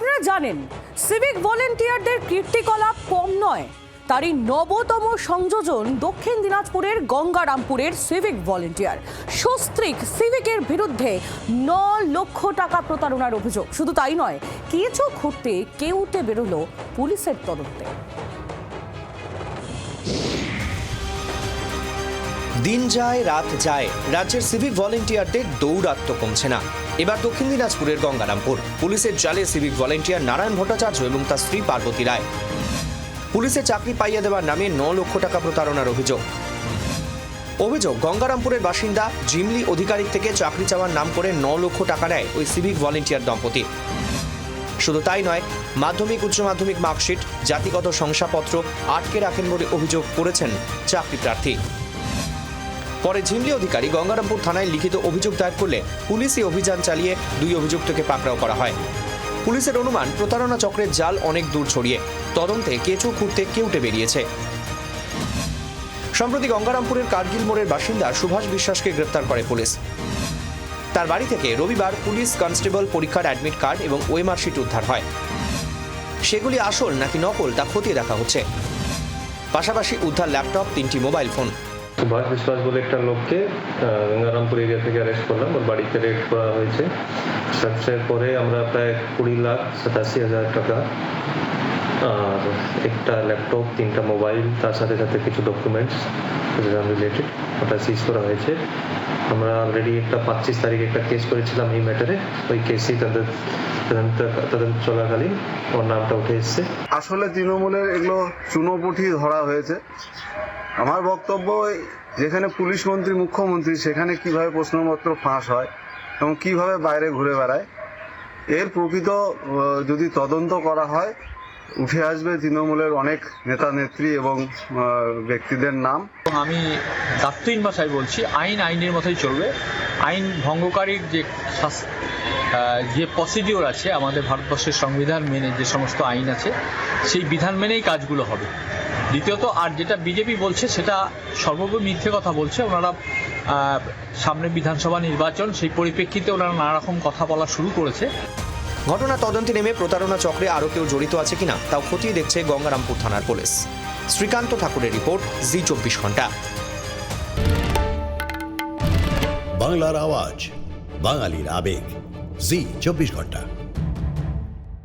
আপনারা জানেন সিভিক ভলেন্টিয়ারদের কীর্তিকলাপ কম নয়। তারই নবতম সংযোজন দক্ষিণ দিনাজপুরের গঙ্গারামপুরের সিভিক ভলেন্টিয়ার সস্ত্রিক সিভিকের বিরুদ্ধে ন লক্ষ টাকা প্রতারণার অভিযোগ। শুধু তাই নয়, কিছু খুঁড়তে কেউটে বেরোলো পুলিশের তদন্তে। দিন যায়, রাত যায়। রাজ্যের সিভিক ভলেন্টিয়ারদের দৌরাত্ম কমছে না। এবার দক্ষিণ দিনাজপুরের গঙ্গারামপুর। পুলিশের জালে সিভিক ভলেন্টিয়ার নারায়ণ ভট্টাচার্য এবং তার স্ত্রী পার্বতী রায়। পুলিশে চাকরি পাইয়ে দেওয়ার নামে ন লক্ষ টাকা প্রতারণার অভিযোগ। অভিযোগ, গঙ্গারামপুরের বাসিন্দা জিমলি অধিকারীর থেকে চাকরি চাওয়ার নাম করে ন লক্ষ টাকা নেয় ওই সিভিক ভলেন্টিয়ার দম্পতি শুধু তাই নয়, মাধ্যমিক, উচ্চ মাধ্যমিক মার্কশিট, জাতিগত শংসাপত্র আটকে রাখেন বলে অভিযোগ করেছেন চাকরি প্রার্থী। পরে ঝিমলি অধিকারী গঙ্গারামপুর থানায় লিখিত অভিযোগ দায়ের করলে পুলিশই অভিযান চালিয়ে দুই অভিযুক্তকে পাকড়াও করা হয়। পুলিশের অনুমান, প্রতারণা চক্রের জাল অনেক দূর ছড়িয়ে, তদন্তে কেঁচো খুঁড়তে কেউটে বেরিয়েছে। সম্প্রতি গঙ্গারামপুরের কার্গিল মোড়ের বাসিন্দা সুভাষ বিশ্বাসকে গ্রেপ্তার করে পুলিশ। তার বাড়ি থেকে রবিবার পুলিশ কনস্টেবল পরীক্ষার অ্যাডমিট কার্ড এবং ওএমআর শিট উদ্ধার হয়। সেগুলি আসল নাকি নকল তা খতিয়ে দেখা হচ্ছে। পাশাপাশি উদ্ধার ল্যাপটপ, তিনটি মোবাইল ফোন। সুভাষ বিশ্বাস বলে একটা লোককে গঙ্গারামপুর এরিয়া থেকে অ্যারেস্ট করলাম। ওর বাড়িতে রেড করা হয়েছে। সার্চের পরে আমরা প্রায় কুড়ি লাখ সাতাশি হাজার টাকা, আর একটা ল্যাপটপ তিনটা মোবাইল তার সাথে সাথে কিছু ডকুমেন্টস রিলেটেড ওটা সিজ করা হয়েছে। আমরা অলরেডি একটা পঁচিশ তারিখে একটা কেস করেছিলাম এই ম্যাটারে ওই কেসই তাদের চলাকালীন ওর নামটা উঠে এসছে। আসলে তৃণমূলের এগুলো চুনোপুটি ধরা হয়েছে। আমার বক্তব্য যেখানে পুলিশ মন্ত্রী, মুখ্যমন্ত্রী, সেখানে কীভাবে প্রশ্নপত্র ফাঁস হয় এবং কীভাবে বাইরে ঘুরে বেড়ায়, এর প্রকৃত যদি তদন্ত করা হয়, উঠে আসবে তৃণমূলের অনেক নেতা, নেত্রী এবং ব্যক্তিদের নাম। আমি দাপ্তরিন ভাষায় বলছি, আইন আইনের মতোই চলবে। আইন ভঙ্গকারীর যে যে প্রসিডিওর আছে আমাদের ভারতবর্ষের সংবিধান মেনে যে সমস্ত আইন আছে, সেই বিধান মেনেই কাজগুলো হবে। দ্বিতীয়ত আর যেটা বিজেপি বলছে সেটা সর্বোপরি মিথ্যে কথা বলছে। ওনারা সামনে বিধানসভা নির্বাচন সেই পরিপ্রেক্ষিতে ওনারা নানা রকম কথা বলা শুরু করেছে। ঘটনা তদন্তে নেমে প্রতারণা চক্রে আরও কেউ জড়িত আছে কিনা তাও খতিয়ে দেখছে গঙ্গারামপুর থানার পুলিশ। শ্রীকান্ত ঠাকুরের রিপোর্ট জি চব্বিশ ঘণ্টা। বাংলার আওয়াজ বাঙালির আবেগ জি চব্বিশ ঘণ্টা।